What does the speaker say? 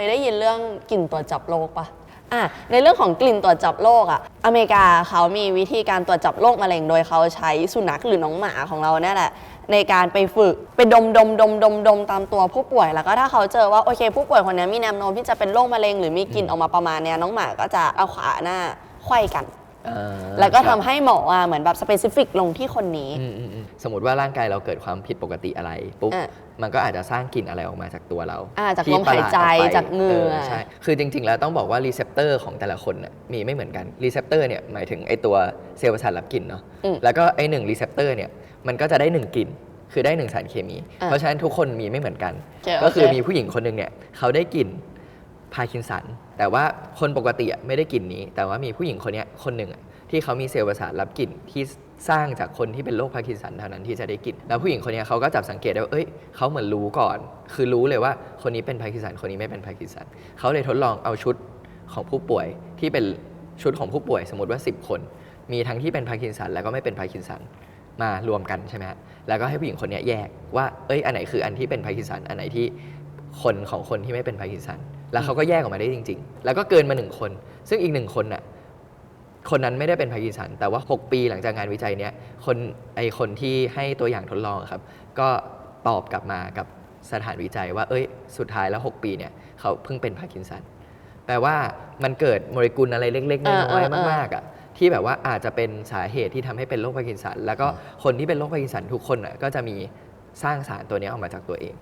ยได้ยินเรื่องกลิ่นตรวจจับโรคปะอะในเรื่องของกลิ่นตรวจจับโรคอะอเมริกาเขามีวิธีการตรวจจับโรคมะเร็งโดยเขาใช้สุนัขหรือน้องหมาของเราเนี่ยแหละ ในการไปฝึกไปดมดมดมดมดมตามตัวผู้ป่วยแล้วก็ถ้าเขาเจอว่าโอเค ผู้ป่วยคนนี้มีแนวโน้มที่จะเป็นโรคมะเร็งหรือมีกลิ่นออกมาประมาณเนี้ยน้องหมาก็จะเอาขาหน้าไขว้กัน อ่าแล้วก็คทำรับให้หมออะเหมือนแบบสเปซิฟิกลงที่คนนี้ อืมอืมอืมสมมติว่าร่างกายเราเกิดความผิดปกติอะไรปุ๊บ อะมันก็อาจจะสร้างกลิ่นอะไรออกมาจากตัวเราอ่าจากที่ลมหายใจประลดออไปจากเหงื่อ ใช่ คือจริง ๆ แล้วต้องบอกว่ารีเซพเตอร์ของแต่ละคนน่ะมีไม่เหมือนกัน รีเซพเตอร์เนี่ยหมายถึงไอตัวเซลล์ประสาทรับกลิ่นเนาะ อืม แล้วก็ไอหนึ่งรีเซพเตอร์เนี่ยมันก็จะได้หนึ่งกลิ่น คือได้หนึ่งสารเคมี อะเพราะฉะนั้นทุกคนมีไม่เหมือนกัน โอเคก็คือโอเคมีผู้หญิงคนหนึ่งเนี่ยเขาได้กลิ่น พาร์กินสัน แต่ว่าคนปกติไม่ได้กลิ่นนี้ แต่ว่ามีผู้หญิงคนนี้คนหนึ่งที่เขามีเซลล์ประสาทรับกลิ่นที่สร้างจากคนที่เป็นโรคพาร์กินสันเท่านั้นที่จะได้กลิ่น แล้วผู้หญิงคนนี้เขาก็จับสังเกตได้ว่า เอ้ย เขาเหมือนรู้ก่อน คือรู้เลยว่าคนนี้เป็นพาร์กินสัน คนนี้ไม่เป็นพาร์กินสัน เขาเลยทดลองเอาชุดของผู้ป่วยที่เป็นชุดของผู้ป่วย สมมติว่า 10 คน มีทั้งที่เป็นพาร์กินสัน แล้วก็ไม่เป็นพาร์กินสัน มารวมกันใช่ไหมฮะ แล้วก็ให้ผู้หญิงคนนี้แยกว่า เอ้ย อันไหนคืออันที่เป็นพาร์กินสัน อันไหนที่ คนของคนที่ไม่เป็นพาร์กินสัน แล้วเขาก็แยกออกมาได้จริง ๆ แล้วก็เกินมาหนึ่งคน ซึ่งอีกหนึ่งคนน่ะคนนั้นไม่ได้เป็นพาร์กินสัน แต่ว่า 6 ปีหลังจากงานวิจัยเนี้ยคนไอคนที่ให้ตัวอย่างทดลองอะครับ ก็ตอบกลับมากับสถานวิจัยว่า เอ้ย สุดท้ายแล้ว 6 ปีเนี่ยเขาเพิ่งเป็นพาร์กินสัน แปลว่ามันเกิดโมเลกุลอะไรเล็กๆ น้อ่าอยอ่าๆมากๆอะที่แบบว่าอาจจะเป็นสาเหตุที่ทำให้เป็นโรคพาร์กินสัน แล้วก็คนที่เป็นโรคพาร์กินสันทุกคนอะก็จะมีสร้างสารตัวเนี้ยออกมาจากตัวเอง